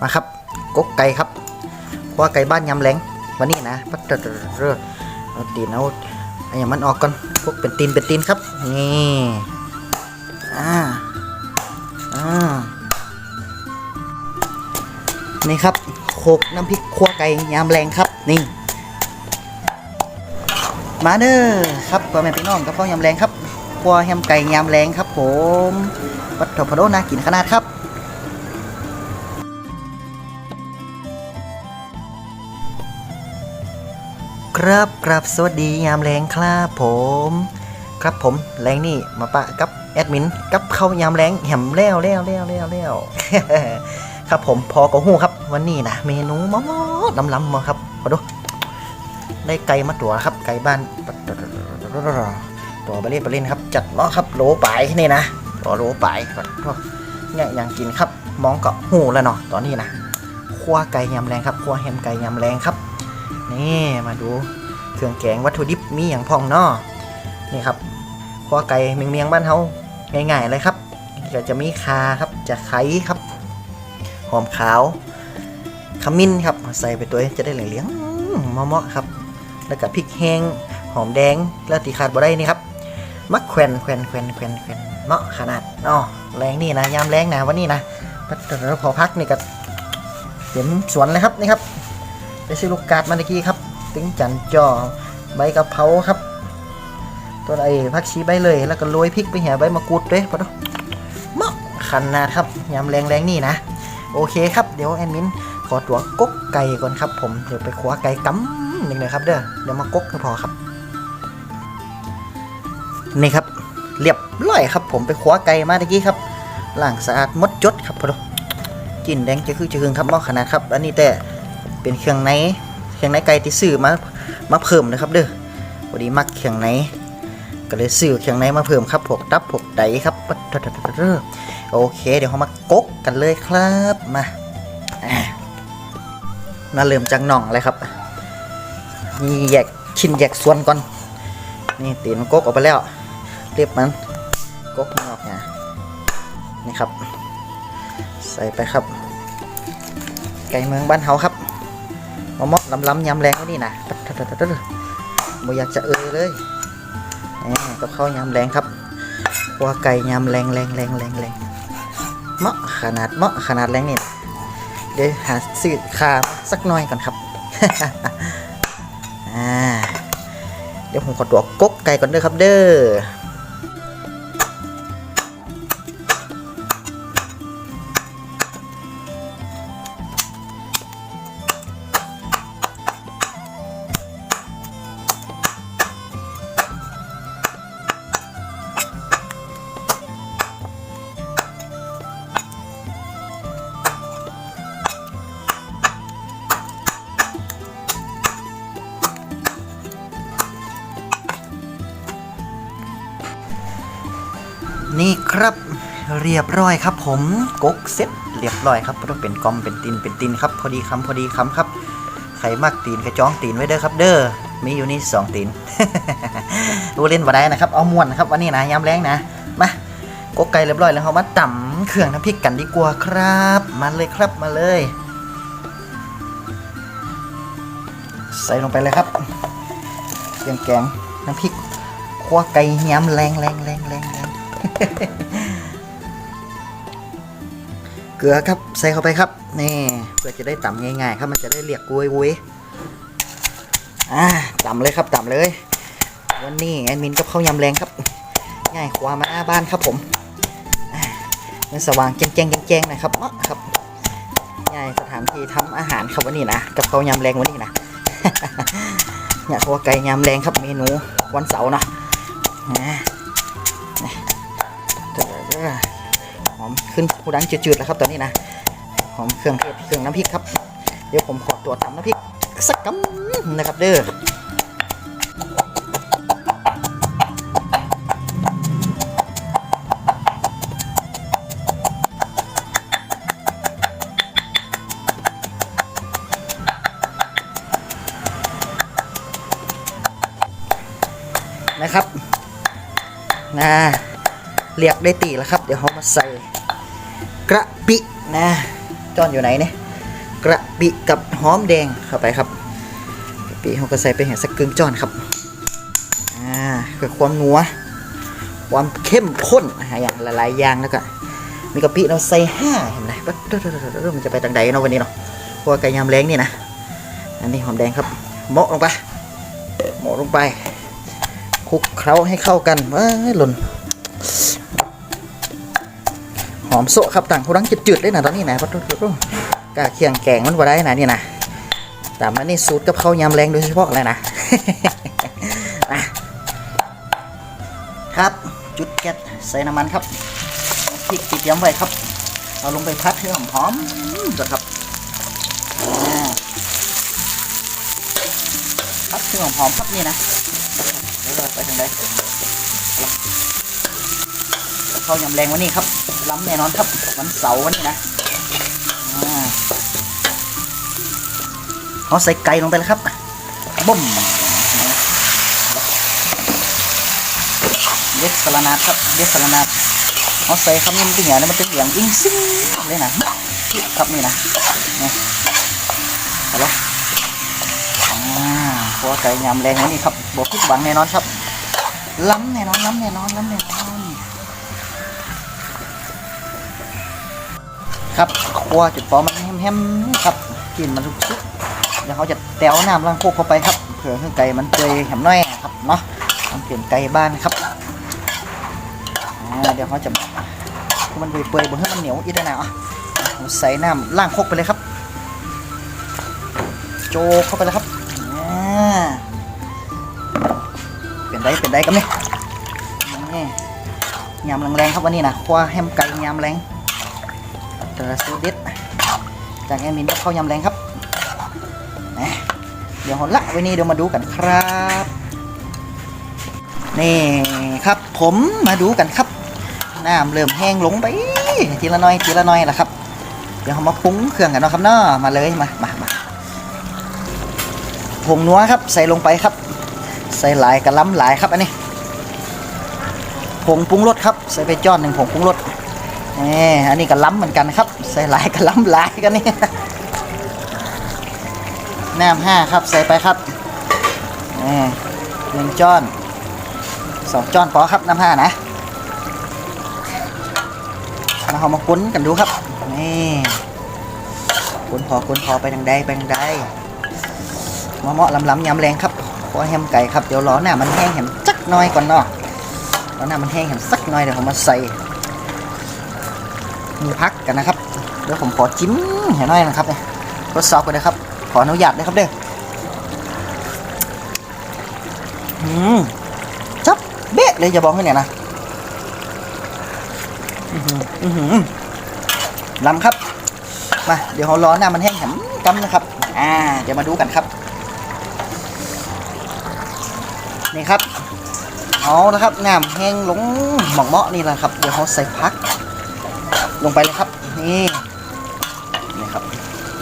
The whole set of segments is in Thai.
มาครับกกไก่ครับเพราะว่าไก่บ้านยำแรงวันนี้นะปัดเรอเอาตีนเอาไอ้ย่างมันออกก่อนพวกเป็นตีนเป็นตีนครับนี่อ่าอ่านี่ครับโขกน้ำพริกขั่วไก่ยำแรงครับนี่มาเด้อครับพ่อแม่พี่น้องกับข้าวยำแรงครับขั่วแฮมไก่ยำแรงครับ ผมวัดถพะโดน่ากินขนาดครับ ครับครับสวัสดียามแรงครับผม ครับผมแรงนี่มาปะกับแอดมินกับเข้ายามแรงแหมแล้วแล้วแล้วแล้วแล้วครับผมพอกระหูครับ วันนี้นะเมนูมอมลำลำมาครับมาดูได้ไก่มาตัวครับ ไก่บ้านตัวไปเล่นไปเล่นครับ จัดเนาะครับโหลไปายนี่นะตัวโหลไปายเนี่ยยังกินครับ มองกับหูแล้วเนาะตอนนี้นะคั่วไก่ยำแรงครับคั่วแฮมไก่ยำแรงครับ นี่มาดูเครื่องแกงวัตถุดิบมีอย่างพองเนาะนี่ครับขัวไก่เมียงเมียงๆบ้านเฮาง่ายๆเลยครับก็จะมีคาครับจะไข่ครับ หอมขาวขมิ้นครับใส่ไปตัวจะได้เหลืองๆเหมาะๆครับ แล้วก็พริกแห้งหอมแดงแล้วตีขาดบ่ได้นี่ครับมักแควนแควนแควนแควนแควนเนาะขนาดเนาะแรงนี่นะยามแรงนะวันนี้นะพอพักนี่ก็เห็นสวนเลยครับนี่ครับ ไปซื้อลูกกาดมาตะกี้ครับตึงจันจ่อใบกะเพราครับ ตัวไอ้ผักชีใบเลย แล้วก็โรยพริกไปแห่ใบมะกรูดด้วยปะเนาะเหมาะขันนาดครับยำแรงแรงๆนี่นะ โอเคครับเดี๋ยวแอดมินขอตัวกกไก่ก่อนครับ ผมเดี๋ยวไปคว้าไก่กำหนึ่งเลยครับเด้อเดี๋ยวมากกก็พอครับ นี่ครับเรียบร้อยครับ ผมไปคว้าไก่มาตะกี้ครับล้างสะอาดมดจดครับพอดกลินแดงจะคือจะหึงครับหมาะขนาดครับ อันนี้แต่ เป็นเครื่องในเครื่องในไก่ที่ซื้อมามาเพิ่มนะครับเด้อพอดีมักเครื่องในก็เลยซื้อเครื่องในมาเพิ่มครับพวกตับพวกไตครับโอเค เดี๋ยวเรามากกกันเลยครับมามาเริ่มจากน่องเลยครับนี่แยกชิ้นแยกส่วนก่อนนี่ตีนกกออกไปแล้ว เรียบมันกกนออกนะนี่ครับ ใส่ไปครับ ไก่เมืองบ้านเฮาครับ มะมะลำลำยำแรงไว้นี่นะบ่อยากจะเออเลยนี่กับข้าวยำแรงครับว่าไก่ยำแรงแรงแรงแรงแรงเมาะขนาดเมาะขนาดแรงนี่เดี๋ยวหาซื้อคาสักหน่อยก่อนครับอ่าเดี๋ยวผมขอตัวกกไก่ก่อนเด้อครับเด้อ นี่ครับเรียบร้อยครับ ผมกกเซ็ตเรียบร้อยครับต้องเป็นกอมเป็นตีนเป็นตีนครับ พอดีคำพอดีคำครับใครมักตีนกระจ้องตีนไว้เด้อครับ เด้อมีอยู่นี่สองตีนดูเล่นว่าได้นะครับ เอาม่วนนะครับวันนี้นะยามแรงนะมากกไก่เรียบร้อยแล้วเขามาต่ำเครื่องน้ำพริกกันดีกว่าครับมาเลยครับมาเลย ใส่ลงไปเลยครับเครื่องแกงน้ำพริกขั่วไก่ยำแรงแรงแรงแรงแรง เกลือครับใส่เข้าไปครับนี่เพื่อจะได้ต่ำง่ายๆ ครับมันจะได้เรียกวุ้ยวุ้ยอ่าต่ำเลยครับต่ำเลย วันนี้แอดมินกับข้าวยำแรงครับ ง่ายกว่ามาหน้าบ้านครับผมมันสว่างแจ้งแจ้งแจ้งๆนะครับเนาะครับง่ายสถานที่ทำอาหารครับวันนี้นะกับข้าวยำแรงวันนี้นะเนี่ยขัวไก่ยำแรงครับเมนูวันเสาร์เนาะ อมขึ้นหูดังจืดๆแล้วครับตอนนี้นะหอมเครื่องเทศเครื่องน้ำพริกครับ เดี๋ยวผมขอตัวตำน้ำพริกสักกำนะครับเด้อนะครับนะเรียกได้ตีแล้วครับ เดี๋ยวเขามาใส่ กระปินะจอนอยู่ไหนเนี่ยกระปิกับหอมแดงเข้าไปครับกระปิเขาก็ใส่ไปแห่สักกึ่งจอนครับอ่าเพื่อความนัวความเข้มข้นนะฮะอย่างละลายอย่างแล้วก็มีกะปิเราใส่ห้าเห็นไหมปั๊บมันจะไปทางใดเนาะวันนี้เนาะเพราะว่าไก่ยำแรงนี่นะอันนี้หอมแดงครับเหมาะลงไปเหมาะลงไปคลุกเคล้าให้เข้ากันว้ายหล่น หอมโซะครับต่างผู้รังจืดๆได้นะตอนนี้นะปัดตุ๊ดๆกะเคียงแกงมันบ่ได้นะนี่นะแต่มันนี่สูตรกับข้าวยำแรงโดยเฉพาะเลยนะครับจุดแก๊สใส่น้ำมันครับพริกที่เตรียมไว้ครับ เอาลงไปพัดให้หอมหอมๆก่อนครับพัดให้หอมหอมๆครับนี่นะแล้วเราไปทางใดข้าวยำแรงวันนี้ครับ ล้ำแน่นอนครับวันเสาร์วันนี้นะเอาใส่ไก่ลงไปเลยครับบ่มเด็ดสลันาดครับเด็ดสลันาดเอาใส่คำนี้มันเป็นอย่างนี้มันเป็นอย่างอิงซิงเลยนะครับนี่นะนี่เอาละอ่าเพราะว่าไก่ยำแรงวันนี้ครับบอกพิดหวังแน่นอนครับล้ำแน่นอนล้ำแน่นอนล้ำแน่นอน ครับคั่วจุดฟอมันแฮมๆครับกลินมันสุกๆเดี๋ยวเขาจะแต้วน้ำล้างโคกเข้าไปครับเผื่อให้ไก่มันเปื่อยแหมน้อยครับเนาะมันเปลี่ยนไก่บ้านครับเดี๋ยวเขาจะมันเปื่อยๆบนให้มันเหนียวอีกได้นะอะใส่น้ำล้างโคกไปเลยครับ โจเข้าไปเลยครับเปลี่ยนได้เปลี่ยนได้กันนี่นี่ยำแรงๆครับวันนี้นะคั่วแฮมไก่ยำแรง เตอซูเด็ดจากแอมินก็เข้ายำแรงครับ เดี๋ยวหดละวันนี้เดี๋ยวมาดูกันครับ นี่ครับผมมาดูกันครับ น้ำเริ่มแห้งลงไป ทีละน้อยทีละน้อยละครับ เดี๋ยวเรามาปรุงเครื่องกันนะครับเนาะมาเลยมามามาผงนัวครับ ใส่ลงไปครับ ใส่หลายกระล้ำหลายครับอันนี้ผงปรุงรสครับ ใส่ไปจอนหนึ่งผงปรุงรส นี่อันนี้ก็ล้ำเหมือนกันครับ ใส่หลายก็ล้ำหลายกันนี่น้ำห้าครับใส่ไปครับนี่หนึ่งจ้อนสองจ้อนพอครับน้ำห้านะแล้วเรามาคุ้นกันดูครับนี่คุ้นพอคุ้นพอไปทางใดไปทางใดเหมาะๆล้ำยำแรงครับขอแฮมไก่ครับเดี๋ยวรอหน้ามันแห้งเห็นจักหน้อยก่อนเนาะรอหน้ามันแห้งเห็นสักหน้อยเดี๋ยวผมมาใส่ มีพักกันนะครับเดี๋ยวผมขอจิ้มเห็นหน่อยนะครับเนี่ยทดสอบกันนะครับ ขออนุญาตนะครับเด้ออืมจับเบ๊ะเลยจะบอกให้เนี่ยนะอือหืออือหือลำครับ มา เดี๋ยวเราร้อนน้ำมันแห้งแหมกำนะครับ อ่า เดี๋ยวมาดูกันครับ นี่ครับ เอาละครับน้ำแห้งลงหมองเมาะนี่แหละครับ เดี๋ยวเขาใส่พัก ลงไปเลยครับ นี่นี่ครับ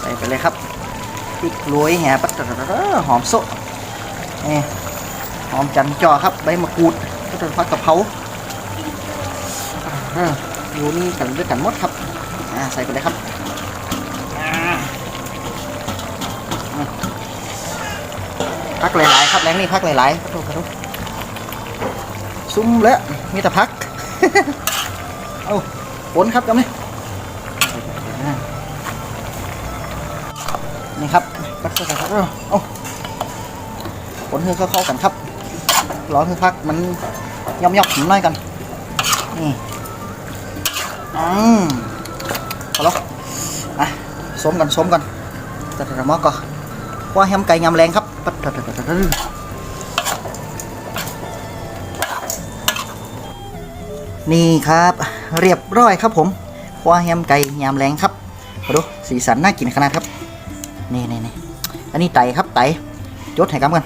ใส่ไปเลยครับพริกโรยแหปัดตะตะตะหอมโซะนี่หอมจันจอครับใบมะกรูดก็จะพักกะเพราอยู่นี่กันด้วยกันหมดครับใส่ไปเลยครับพักหลายๆครับแรงนี่พักหลายๆขอโทษขอโทษซุ้มแล้วมีแต่พัก เอา ผลครับจำนี่นี่ครับก็เข้ากันครับโอ้ผลเฮือเข้าๆกันครับร้อเฮือพักมันย่อมๆหน่อยกัน นี่อืมพอแล้วอะสมกันสมกันแต่แต่มอก็ว่าแฮมไก่ยำแรงครับปัดปัดปัดปัดปัดนี่ครับ เรียบร้อยครับผมคว้าแฮมไก่ยำแรงครับมาดูสีสันน่ากินขนาดครับนี่นี่นี่อันนี้ไตครับไตจดให้กันกัน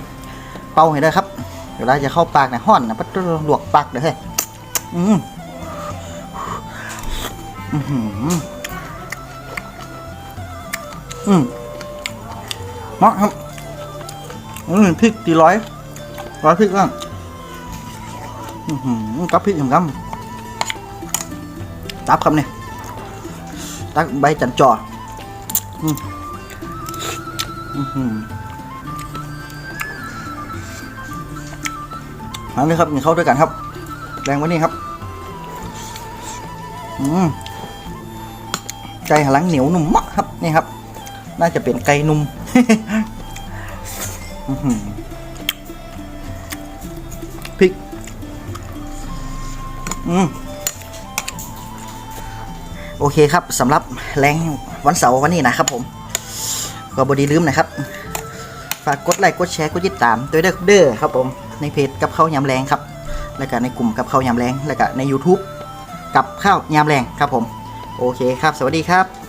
เป่าให้ได้ครับเดี๋ยวเราจะเข้าปากนี่ยห้อนนะปัดลวกปากเด้อเฮ้ยอืมอืมอืมมาะครับอืมพริกตีร้อยร้อยพริกบ้างอืมกับพริกอย่างกำ ตับครับเนี่ยตักใบจันจออืมอื้อหือมาเลยครับกินข้าวด้วยกันครับ แรงว้นี่ครับอืมไก่หลังเหนียวนุ่มมากครับนี่ครับ น่าจะเป็นไก่นุ่มอื้อหือพริก อืม โอเคครับสำหรับแรงวันเสาร์วันนี้นะครับผม ก็บดีลืมนะครับ ฝากกดไลค์กดแชร์กดติดตามด้วยเด้อเด้อครับผมในเพจกับข้าวยำแรงครับ แล้วก็ในกลุ่มกับข้าวยำแรงแล้วก็ใน YouTube กับข้าวยำแรงครับผม โอเคครับ สวัสดีครับ